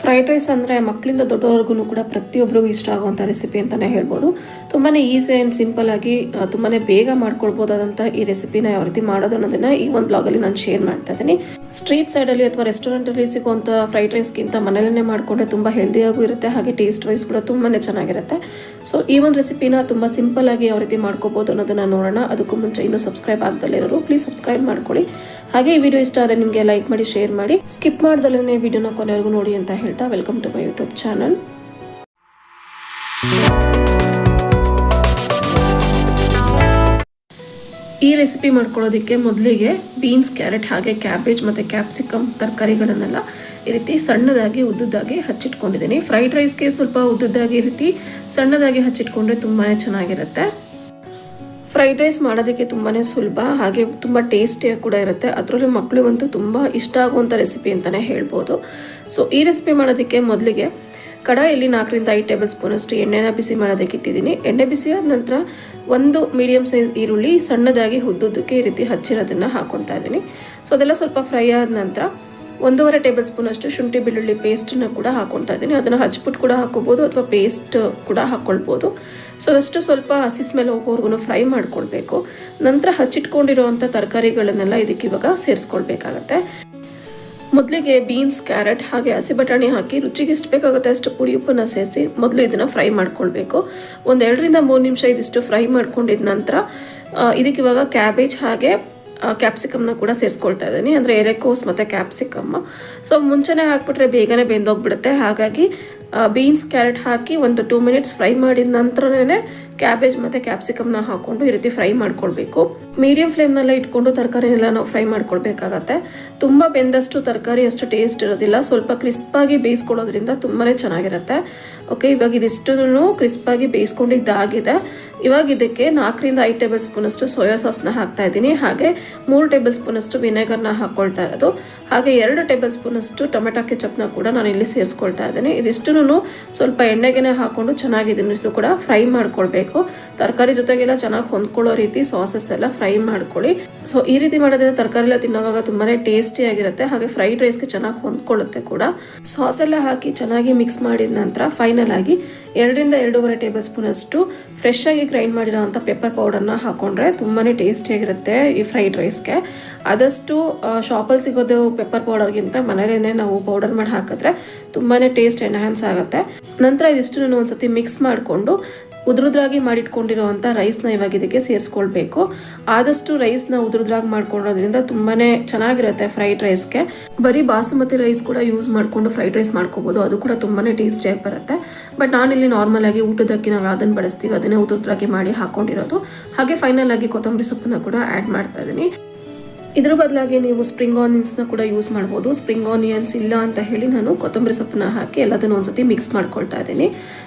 Fried rice ಅಂದರೆ ಮಕ್ಕಳಿಂದ ದೊಡ್ಡವರೆಗೂ ಕೂಡ ಪ್ರತಿಯೊಬ್ಬರಿಗೂ ಇಷ್ಟ ಆಗುವಂಥ ರೆಸಿಪಿ ಅಂತಲೇ ಹೇಳ್ಬೋದು. ತುಂಬಾ ಈಸಿ ಆ್ಯಂಡ್ ಸಿಂಪಲ್ ಆಗಿ ತುಂಬಾ ಬೇಗ ಮಾಡ್ಕೊಳ್ಬೋದಾದಂಥ ಈ ರೆಸಿಪಿನ ಯಾವ ರೀತಿ ಮಾಡೋದು ಅನ್ನೋದನ್ನು ಈ ಒಂದು ಬ್ಲಾಗಲ್ಲಿ ನಾನು ಶೇರ್ ಮಾಡ್ತಾ ಇದ್ದೀನಿ. ಸ್ಟ್ರೀಟ್ ಸೈಡಲ್ಲಿ ಅಥವಾ ರೆಸ್ಟೋರೆಂಟಲ್ಲಿ ಸಿಗುವಂಥ ಫ್ರೈಡ್ ರೈಸ್ಗಿಂತ ಮನೆಯಲ್ಲೇ ಮಾಡಿಕೊಂಡ್ರೆ ತುಂಬ ಹೆಲ್ದಿಯಾಗೂ ಇರುತ್ತೆ, ಹಾಗೆ ಟೇಸ್ಟ್ ವೈಸ್ ಕೂಡ ತುಂಬಾ ಚೆನ್ನಾಗಿರುತ್ತೆ. ಸೊ ಈ ಒಂದು ರೆಸಿಪಿನ ತುಂಬ ಸಿಂಪಲ್ ಆಗಿ ಯಾವ ರೀತಿ ಮಾಡ್ಕೋಬೋದು ಅನ್ನೋದನ್ನ ನೋಡೋಣ. ಅದಕ್ಕೂ ಮುಂಚೆ ಇನ್ನೂ ಸಬ್ಸ್ಕ್ರೈಬ್ ಆಗ್ದಲ್ಲಿರೋರು ಪ್ಲೀಸ್ ಸಬ್ಸ್ಕ್ರೈಬ್ ಮಾಡ್ಕೊಳ್ಳಿ. ಹಾಗೆ ಈ ವಿಡಿಯೋ ಇಷ್ಟ ಆದರೆ ನಿಮಗೆ ಲೈಕ್ ಮಾಡಿ ಶೇರ್ ಮಾಡಿ. ಸ್ಕಿಪ್ ಮಾಡ್ದಲ್ಲೇ ವಿಡಿಯೋನ ಕೊನೆವರೆಗೂ ನೋಡಿ ಅಂತ ಹೇಳ್ತಾ welcome to my YouTube channel ಈ ರೆಸಿಪಿ ಮಾಡ್ಕೊಳ್ಳೋದಕ್ಕೆ ಮೊದಲಿಗೆ ಬೀನ್ಸ್ ಕ್ಯಾರೆಟ್ ಹಾಗೆ ಕ್ಯಾಬೇಜ್ ಮತ್ತು ಕ್ಯಾಪ್ಸಿಕಮ್ ತರಕಾರಿಗಳನ್ನೆಲ್ಲ ಈ ರೀತಿ ಸಣ್ಣದಾಗಿ ಉದ್ದುದ್ದಾಗಿ ಹಚ್ಚಿಟ್ಕೊಂಡಿದ್ದೀನಿ. ಫ್ರೈಡ್ ರೈಸ್ಗೆ ಸ್ವಲ್ಪ ಉದ್ದುದ್ದಾಗಿ ಈ ರೀತಿ ಸಣ್ಣದಾಗಿ ಹಚ್ಚಿಟ್ಕೊಂಡ್ರೆ ತುಂಬಾ ಚೆನ್ನಾಗಿರುತ್ತೆ. ಫ್ರೈಡ್ ರೈಸ್ ಮಾಡೋದಕ್ಕೆ ತುಂಬಾ ಸುಲಭ ಹಾಗೆ ತುಂಬ ಟೇಸ್ಟಿಯಾಗಿ ಕೂಡ ಇರುತ್ತೆ. ಅದರಲ್ಲೂ ಮಕ್ಕಳಿಗಂತೂ ತುಂಬ ಇಷ್ಟ ಆಗುವಂಥ ರೆಸಿಪಿ ಅಂತಲೇ ಹೇಳ್ಬೋದು. ಸೊ ಈ ರೆಸಿಪಿ ಮಾಡೋದಕ್ಕೆ ಮೊದಲಿಗೆ ಕಡಾಯಲ್ಲಿ ನಾಲ್ಕರಿಂದ ಐದು ಟೇಬಲ್ ಸ್ಪೂನಷ್ಟು ಎಣ್ಣೆನ ಬಿಸಿ ಮಾಡೋದಕ್ಕೆ ಇಟ್ಟಿದ್ದೀನಿ. ಎಣ್ಣೆ ಬಿಸಿ ಆದ ನಂತರ ಒಂದು ಮೀಡಿಯಮ್ ಸೈಜ್ ಈರುಳ್ಳಿ ಸಣ್ಣದಾಗಿ ಉದ್ದುದ್ದಕ್ಕೆ ಈ ರೀತಿ ಹಚ್ಚಿರೋದನ್ನು ಹಾಕೊತಾ ಇದ್ದೀನಿ. ಸೊ ಅದೆಲ್ಲ ಸ್ವಲ್ಪ ಫ್ರೈ ಆದ ನಂತರ ಒಂದೂವರೆ ಟೇಬಲ್ ಸ್ಪೂನಷ್ಟು ಶುಂಠಿ ಬೆಳ್ಳುಳ್ಳಿ ಪೇಸ್ಟನ್ನ ಕೂಡ ಹಾಕೊತಾ ಇದ್ದೀನಿ. ಅದನ್ನು ಹಚ್ಬಿಟ್ಟು ಕೂಡ ಹಾಕೋಬೋದು ಅಥವಾ ಪೇಸ್ಟ್ ಕೂಡ ಹಾಕ್ಕೊಳ್ಬೋದು ಸೊ ಅದಷ್ಟು ಸ್ವಲ್ಪ ಹಸಿ ಸ್ಮೆಲ್ ಹೋಗೋವರೆಗೂ ಫ್ರೈ ಮಾಡ್ಕೊಳ್ಬೇಕು. ನಂತರ ಹಚ್ಚಿಟ್ಕೊಂಡಿರೋವಂಥ ತರಕಾರಿಗಳನ್ನೆಲ್ಲ ಇದಕ್ಕೆ ಇವಾಗ ಸೇರಿಸ್ಕೊಳ್ಬೇಕಾಗತ್ತೆ. ಮೊದಲಿಗೆ ಬೀನ್ಸ್ ಕ್ಯಾರೆಟ್ ಹಾಗೆ ಹಸಿ ಬಟಾಣಿ ಹಾಕಿ ರುಚಿಗೆ ಎಷ್ಟು ಬೇಕಾಗುತ್ತೆ ಅಷ್ಟು ಪುಡಿ ಉಪ್ಪನ್ನು ಸೇರಿಸಿ ಮೊದಲು ಇದನ್ನು ಫ್ರೈ ಮಾಡ್ಕೊಳ್ಬೇಕು. ಒಂದು ಎರಡರಿಂದ ಮೂರು ನಿಮಿಷ ಇದಿಷ್ಟು ಫ್ರೈ ಮಾಡ್ಕೊಂಡಿದ ನಂತರ ಇದಕ್ಕೆ ಇವಾಗ ಕ್ಯಾಬೇಜ್ ಹಾಗೆ ಕ್ಯಾಪ್ಸಿಕಮ್ನ ಕೂಡ ಸೇರಿಸ್ಕೊಳ್ತಾ ಇದ್ದೀನಿ. ಅಂದರೆ ಎರೆಕೋಸ್ ಮತ್ತು ಕ್ಯಾಪ್ಸಿಕಮ್ ಸೊ ಮುಂಚೆನೇ ಹಾಕ್ಬಿಟ್ರೆ ಬೇಗನೆ ಬೆಂದೋಗ್ಬಿಡುತ್ತೆ. ಹಾಗಾಗಿ ಬೀನ್ಸ್ ಕ್ಯಾರೆಟ್ ಹಾಕಿ ಒಂದು ಟೂ ಮಿನಿಟ್ಸ್ ಫ್ರೈ ಮಾಡಿದ ನಂತರನೇ ಕ್ಯಾಬೇಜ್ ಮತ್ತು ಕ್ಯಾಪ್ಸಿಕಮ್ನ ಹಾಕ್ಕೊಂಡು ಈ ರೀತಿ ಫ್ರೈ ಮಾಡ್ಕೊಳ್ಬೇಕು. ಮೀಡಿಯಂ ಫ್ಲೇಮ್ನಲ್ಲೇ ಇಟ್ಕೊಂಡು ತರಕಾರಿನೆಲ್ಲ ನಾವು ಫ್ರೈ ಮಾಡ್ಕೊಳ್ಬೇಕಾಗತ್ತೆ. ತುಂಬ ಬೆಂದಷ್ಟು ತರಕಾರಿ ಅಷ್ಟು ಟೇಸ್ಟ್ ಇರೋದಿಲ್ಲ. ಸ್ವಲ್ಪ ಕ್ರಿಸ್ಪಾಗಿ ಬೇಯಿಸ್ಕೊಳ್ಳೋದ್ರಿಂದ ತುಂಬಾ ಚೆನ್ನಾಗಿರುತ್ತೆ. ಓಕೆ ಇವಾಗ ಇದಿಷ್ಟು ಕ್ರಿಸ್ಪಾಗಿ ಬೇಯಿಸ್ಕೊಂಡಿದ್ದಾಗಿದೆ. ಇವಾಗ ಇದಕ್ಕೆ ನಾಲ್ಕರಿಂದ ಐದು ಟೇಬಲ್ ಸ್ಪೂನಷ್ಟು ಸೋಯಾ ಸಾಸ್ನ ಹಾಕ್ತಾ ಇದ್ದೀನಿ. ಹಾಗೆ ಮೂರು ಟೇಬಲ್ ಸ್ಪೂನಷ್ಟು ವಿನೆಗರ್ನ ಹಾಕ್ಕೊಳ್ತಾ ಇರೋದು. ಹಾಗೆ ಎರಡು ಟೇಬಲ್ ಸ್ಪೂನಷ್ಟು ಟೊಮೆಟೊ ಕೆಚಪ್ನ ಕೂಡ ನಾನು ಇಲ್ಲಿ ಸೇರಿಸ್ಕೊಳ್ತಾ ಇದ್ದೀನಿ. ಇದಿಷ್ಟು ಸ್ವಲ್ಪ ಎಣ್ಣೆಗೆನೆ ಹಾಕ್ಕೊಂಡು ಚೆನ್ನಾಗಿ ಕೂಡ ಫ್ರೈ ಮಾಡ್ಕೊಳ್ಬೇಕು. ತರಕಾರಿ ಜೊತೆಗೆಲ್ಲ ಚೆನ್ನಾಗಿ ಹೊಂದ್ಕೊಳ್ಳೋ ರೀತಿ ಸಾಸಸ್ ಎಲ್ಲ ಫ್ರೈ ಮಾಡ್ಕೊಳ್ಳಿ. ಸೊ ಈ ರೀತಿ ಮಾಡೋದ್ರಿಂದ ತರಕಾರಿ ಎಲ್ಲ ತಿನ್ನೋವಾಗ ಟೇಸ್ಟಿ ಆಗಿರುತ್ತೆ. ಹಾಗೆ ಫ್ರೈಡ್ ರೈಸ್ಗೆ ಚೆನ್ನಾಗಿ ಹೊಂದ್ಕೊಳ್ಳುತ್ತೆ ಕೂಡ. ಸಾಸ್ ಎಲ್ಲ ಹಾಕಿ ಚೆನ್ನಾಗಿ ಮಿಕ್ಸ್ ಮಾಡಿದ ನಂತರ ಫೈನಲ್ ಆಗಿ ಎರಡರಿಂದ ಎರಡೂವರೆ ಟೇಬಲ್ ಸ್ಪೂನ್ ಅಷ್ಟು ಫ್ರೆಶ್ ಆಗಿ ಗ್ರೈಂಡ್ ಮಾಡಿರೋವಂಥ ಪೆಪ್ಪರ್ ಪೌಡರ್ನ ಹಾಕೊಂಡ್ರೆ ತುಂಬಾ ಟೇಸ್ಟಿಯಾಗಿರುತ್ತೆ ಈ ಫ್ರೈಡ್ ರೈಸ್ಗೆ ಆದಷ್ಟು ಶಾಪಲ್ಲಿ ಸಿಗೋದು ಪೆಪ್ಪರ್ ಪೌಡರ್ಗಿಂತ ಮನೇಲೇ ನಾವು ಪೌಡರ್ ಮಾಡಿ ಹಾಕಿದ್ರೆ ತುಂಬಾನೇ ಟೇಸ್ಟ್ ಎನ್ಹ್ಯಾನ್ಸ್ ಆಗುತ್ತೆ. ನಂತರ ಇದಿಷ್ಟು ಒಂದ್ಸತಿ ಮಿಕ್ಸ್ ಮಾಡಿಕೊಂಡು ಉದುರುದ್ರಾಗಿ ಮಾಡಿಟ್ಕೊಂಡಿರೋವಂಥ ರೈಸ್ನ ಇವಾಗ ಇದಕ್ಕೆ ಸೇರಿಸ್ಕೊಳ್ಬೇಕು. ಆದಷ್ಟು ರೈಸ್ನ ಉದ್ರುದ್ರಾಗಿ ಮಾಡ್ಕೊಳ್ಳೋದ್ರಿಂದ ತುಂಬಾ ಚೆನ್ನಾಗಿರುತ್ತೆ ಫ್ರೈಡ್ ರೈಸ್ಗೆ ಬರೀ ಬಾಸುಮತಿ ರೈಸ್ ಕೂಡ ಯೂಸ್ ಮಾಡಿಕೊಂಡು ಫ್ರೈಡ್ ರೈಸ್ ಮಾಡ್ಕೋಬೋದು. ಅದು ಕೂಡ ತುಂಬಾ ಟೇಸ್ಟಿಯಾಗಿ ಬರುತ್ತೆ. ಬಟ್ ನಾನಿಲ್ಲಿ ನಾರ್ಮಲ್ ಆಗಿ ಊಟದಕ್ಕೆ ನಾವು ಯಾವುದನ್ನು ಬಳಸ್ತೀವಿ. ಅದನ್ನೇ ಉದ್ರುದ್ರಾಗಿ ಮಾಡಿ ಹಾಕೊಂಡಿರೋದು. ಹಾಗೆ ಫೈನಲ್ ಆಗಿ ಕೊತ್ತಂಬರಿ ಸೊಪ್ಪನ್ನ ಕೂಡ ಆ್ಯಡ್ ಮಾಡ್ತಾ ಇದ್ದೀನಿ ಇದ್ರ ಬದಲಾಗಿ ನೀವು ಸ್ಪ್ರಿಂಗ್ ಆನಿಯನ್ಸ್ನ ಕೂಡ ಯೂಸ್ ಮಾಡ್ಬೋದು. ಸ್ಪ್ರಿಂಗ್ ಆನಿಯನ್ಸ್ ಇಲ್ಲ ಅಂತ ಹೇಳಿ ನಾನು ಕೊತ್ತಂಬರಿ ಸೊಪ್ಪನ್ನ ಹಾಕಿ ಎಲ್ಲದನ್ನು ಒಂದ್ಸತಿ ಮಿಕ್ಸ್ ಮಾಡ್ಕೊಳ್ತಾ ಇದ್ದೀನಿ.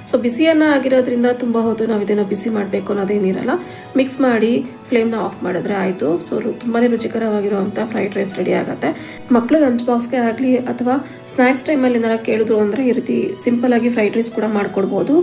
ಸೊ ಬಿಸಿಯನ್ನು ಆಗಿರೋದ್ರಿಂದ ತುಂಬ ಹೊತ್ತು ನಾವು ಇದನ್ನು ಬಿಸಿ ಮಾಡಬೇಕು ಅನ್ನೋದೇನಿರಲ್ಲ ಮಿಕ್ಸ್ ಮಾಡಿ ಫ್ಲೇಮ್ನ ಆಫ್ ಮಾಡಿದ್ರೆ ಆಯಿತು. ಸೊ ತುಂಬಾ ರುಚಿಕರವಾಗಿರುವಂಥ ಫ್ರೈಡ್ ರೈಸ್ ರೆಡಿ ಆಗುತ್ತೆ. ಮಕ್ಕಳು ಲಂಚ್ ಬಾಕ್ಸ್ಗೆ ಆಗಲಿ ಅಥವಾ ಸ್ನ್ಯಾಕ್ಸ್ ಟೈಮಲ್ಲಿ ಏನಾರ ಕೇಳಿದ್ರು ಅಂದರೆ ಈ ರೀತಿ ಸಿಂಪಲ್ ಆಗಿ ಫ್ರೈಡ್ ರೈಸ್ ಕೂಡ ಮಾಡ್ಕೊಡ್ಬೋದು.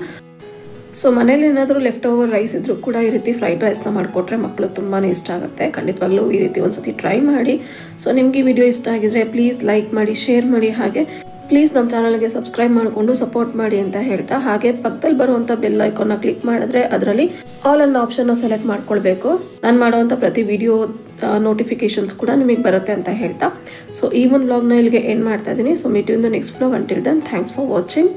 ಸೊ ಮನೇಲಿ ಏನಾದರೂ ಲೆಫ್ಟ್ ಓವರ್ ರೈಸ್ ಇದ್ರೂ ಕೂಡ ಈ ರೀತಿ ಫ್ರೈಡ್ ರೈಸ್ನ ಮಾಡಿಕೊಟ್ರೆ ಮಕ್ಕಳು ತುಂಬಾ ಇಷ್ಟ ಆಗುತ್ತೆ. ಖಂಡಿತವಾಗ್ಲೂ ಈ ರೀತಿ ಒಂದ್ಸತಿ ಟ್ರೈ ಮಾಡಿ. ಸೊ ನಿಮಗೆ ಈ ವಿಡಿಯೋ ಇಷ್ಟ ಆಗಿದ್ರೆ ಪ್ಲೀಸ್ ಲೈಕ್ ಮಾಡಿ ಶೇರ್ ಮಾಡಿ ಹಾಗೆ. ಪ್ಲೀಸ್ ನಮ್ಮ ಚಾನಲ್ಗೆ ಸಬ್ಸ್ಕ್ರೈಬ್ ಮಾಡಿಕೊಂಡು ಸಪೋರ್ಟ್ ಮಾಡಿ ಅಂತ ಹೇಳ್ತಾ. ಹಾಗೆ ಪಕ್ಕದಲ್ಲಿ ಬರುವಂಥ ಬೆಲ್ ಐಕಾನ್ನ ಕ್ಲಿಕ್ ಮಾಡಿದ್ರೆ ಅದರಲ್ಲಿ ಆಲ್ ಅನ್ನೋ ಆಪ್ಷನ್ನ ಸೆಲೆಕ್ಟ್ ಮಾಡ್ಕೊಳ್ಬೇಕು. ನಾನು ಮಾಡುವಂಥ ಪ್ರತಿ ವಿಡಿಯೋ ನೋಟಿಫಿಕೇಷನ್ಸ್ ಕೂಡ ನಿಮಗೆ ಬರುತ್ತೆ ಅಂತ ಹೇಳ್ತಾ. ಸೊ ಈ ಒಂದು ವ್ಲಾಗ್ನ ಇಲ್ಲಿಗೆ ಎಂಡ್ ಮಾಡ್ತಾ ಇದ್ದೀನಿ so meet next blog until then thanks for watching